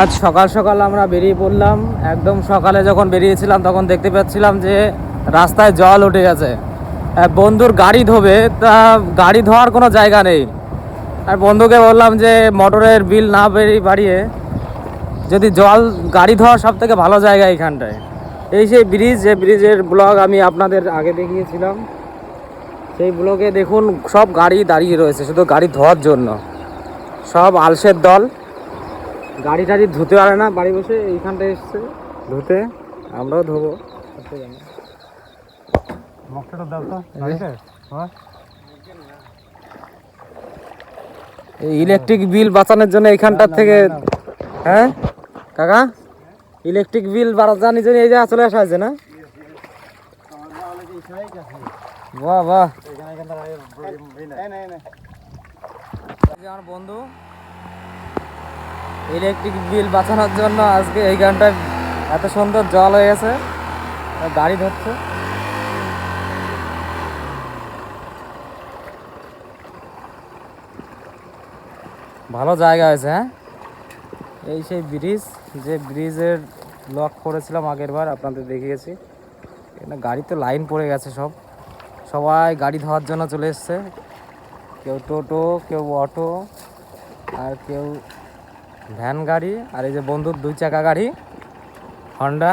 আজ সকাল সকাল আমরা বেরিয়ে পড়লাম। একদম সকালে যখন বেরিয়েছিলাম, তখন দেখতে পাচ্ছিলাম যে রাস্তায় জল উঠে গেছে। বন্ধুর গাড়ি ধোবে, তা গাড়ি ধোয়ার কোনো জায়গা নেই। আর বন্ধুকে বললাম যে মোটরের বিল না বেরিয়ে বাড়িয়ে যদি জল, গাড়ি ধোয়ার সব থেকে ভালো জায়গা এইখানটায়। এই সেই ব্রিজ, যে ব্রিজের ব্লগ আমি আপনাদের আগে দেখিয়েছিলাম। সেই ব্লগে দেখুন, সব গাড়ি দাঁড়িয়ে রয়েছে, শুধু গাড়ি ধোয়ার জন্য। সব আলসের দল। গাড়ি টাড়ি ধুতে পারে না বাড়ি বসে এইখানটা এসছে। ধুতে আমরাও ধোবো। এই ইলেকট্রিক বিল বাঁচানোর জন্য এইখানটার থেকে হ্যাঁ? কাকা? ইলেকট্রিক বিল বাঁচানোর জন্য এই জায়গা চলে আসা হয়েছে না? বাহ বাহ। আমার বন্ধু ইলেকট্রিক বিল বাঁচানোর জন্য আজকে এই গানটায় এত সুন্দর জল হয়ে গেছে। গাড়ি ধরছে। ভালো জায়গা হয়েছে হ্যাঁ? এই সেই ব্রিজ যে ব্রিজের লক করেছিলাম আগের বার, আপনাদের দেখিয়েছি এখানে গাড়ি তো লাইন পড়ে গেছে সব। সবাই গাড়ি ধোয়ার জন্য চলে এসছে। কেউ টোটো, কেউ অটো, আর কেউ ভ্যান গাড়ি আর এই যে বন্ধুর দুই চাকা গাড়ি, হন্ডা।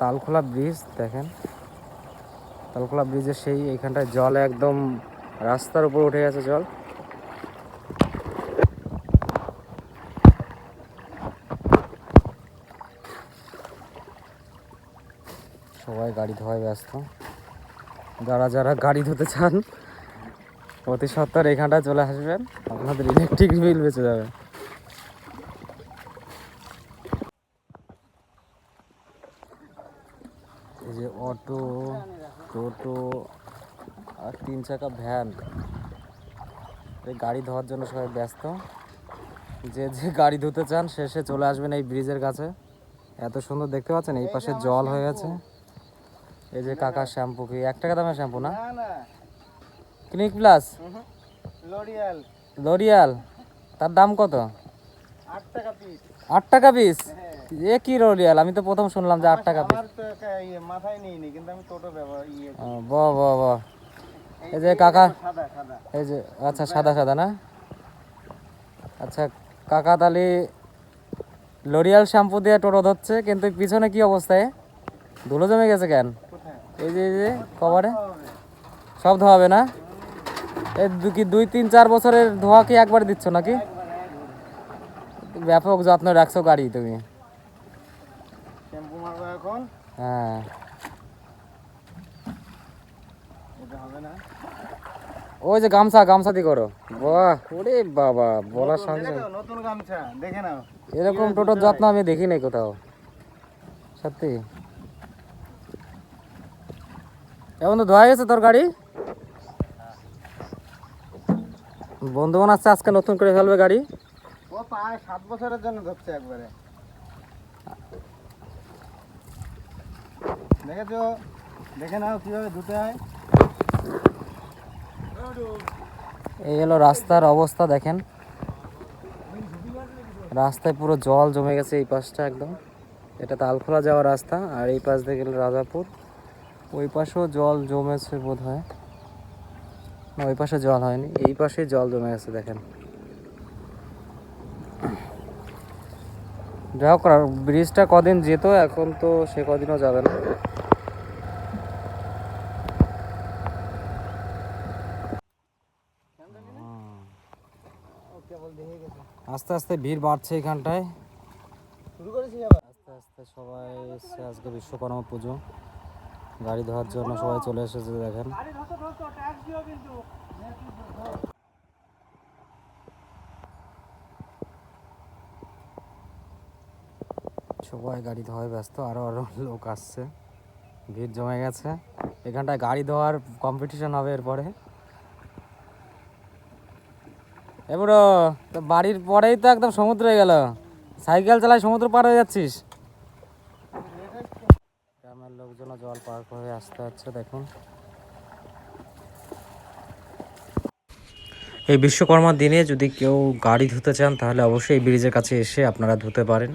তালখোলা ব্রিজ, দেখেন। তালখোলা ব্রিজের সেই এইখানটায় জল একদম রাস্তার উপর উঠে গেছে জল। সবাই গাড়ি ধোয়ায় ব্যস্ত। যারা যারা গাড়ি ধুতে চান অতি সত্তর এখানটায় চলে আসবেন। আপনাদের ইলেকট্রিক বিল বেঁচে যাবে। এই যে অটো টোটো আর তিন চাকা ভ্যান এই গাড়ি ধোয়ার জন্য সবাই ব্যস্ত। যে যে গাড়ি ধুতে চান শেষে চলে আসবেন এই ব্রিজের কাছে। এত সুন্দর দেখতে পাচ্ছেন, এই পাশে জল হয়ে গেছে এই যে কাকা শ্যাম্পু কি? এক টাকা দামের শ্যাম্পু না? ক্লিনিক প্লাস লরিয়াল লরিয়াল তার দাম কত? আট টাকা পিস আট এ কি লরিয়াল আমি তো প্রথম শুনলাম যে আট টাকা পিস ইয়ে মাথায় নেই কিন্তু আমি টোটো ব্যবহার ইয়ে বাহ বাহ বাহ এই যে কাকা এই যে আচ্ছা সাদা সাদা না? আচ্ছা কাকা তাহলে লরিয়াল শ্যাম্পু দিয়ে টোটো ধরছে কিন্তু পিছনে কি অবস্থায়? ধুলো জমে গেছে কেন? এই যে এই যে কভারে? সব ধোয়াবে না? এই দু- কি দুই তিন চার বছরের ধোয়া কি একবার দিচ্ছ নাকি? ব্যাপক যত্ন রাখছো গাড়ি তুমি। হ্যাঁ। ওই যে গামছা গামছা দিয়ে করো। বাহ ওরে বাবা বলার সঙ্গে সঙ্গে নতুন গামছা দেখে নাও। এরকম টোটোর যত্ন আমি দেখি নাই কোথাও। সত্যি? এখন তো ধোয়া গেছে তোর গাড়ি? বন্ধু বানাচ্ছে আজকে নতুন করে ফেলবে গাড়ি। ও প্রায় সাত বছরের জন্য ধরছে একবারে। দেখেছ? দেখে নাও কীভাবে ধুতে হয়। এই হলো রাস্তার অবস্থা দেখেন। রাস্তায় পুরো জল জমে গেছে এই পাশটা একদম। এটা তালখোলা যাওয়ার রাস্তা আর এই পাশ দিয়ে গেলে রাজাপুর। ওই পাশেও জল জমেছে বোধ হয় ওই পাশে জল হয়নি, এই পাশে জল জমে গেছে, দেখেন। যাই হোক ব্রিজটা কদিন যেত, এখন তো সে কদিনও যাবে না। আস্তে আস্তে ভিড় বাড়ছে এখানটায়। আস্তে আস্তে সবাই আজকে বিশ্বকর্মা পুজো। গাড়ি ধোয়ার জন্য সবাই চলে এসেছে, দেখেন। সবাই গাড়ি ধোয়ায় ব্যস্ত, আরও আরও লোক আসছে। ভিড় জমে গেছে। এখানটায় গাড়ি ধোয়ার কম্পিটিশন হবে এরপরে। এবারও বাড়ির পরেই তো একদম সমুদ্রে গেল। সাইকেল চালায় সমুদ্র পার হয়ে যাচ্ছিস? লোকজন জল পার করে আসতে হচ্ছে, দেখুন। এই বিশ্বকর্মার দিনে যদি কেউ গাড়ি ধুতে চান, তাহলে অবশ্যই এই ব্রিজের কাছে এসে আপনারা ধুতে পারেন।